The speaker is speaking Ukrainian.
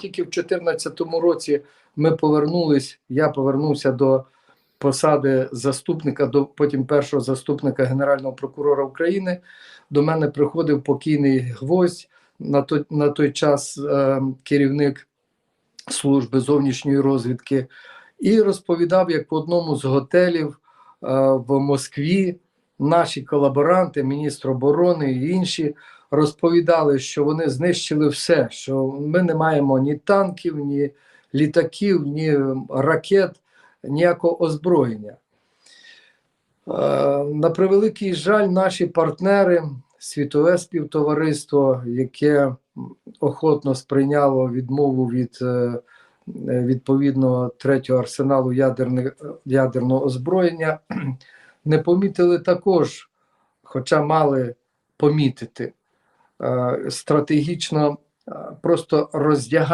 Тільки в 2014 році ми повернулись, я повернувся до посади заступника, до потім першого заступника Генерального прокурора України. До мене приходив покійний гвоздь, на той, на той час е, керівник служби зовнішньої розвідки, і розповідав, як в одному з готелів е, в Москві наші колаборанти, міністр оборони і інші розповідали, що вони знищили все, що ми не маємо ні танків, ні літаків, ні ракет, ніякого озброєння. Е, На превеликий жаль, наші партнери, світове співтовариство, яке охотно сприйняло відмову від е, відповідного третього арсеналу ядерних, ядерного озброєння, не помітили також, хоча мали помітити стратегічно е, просто роздягання.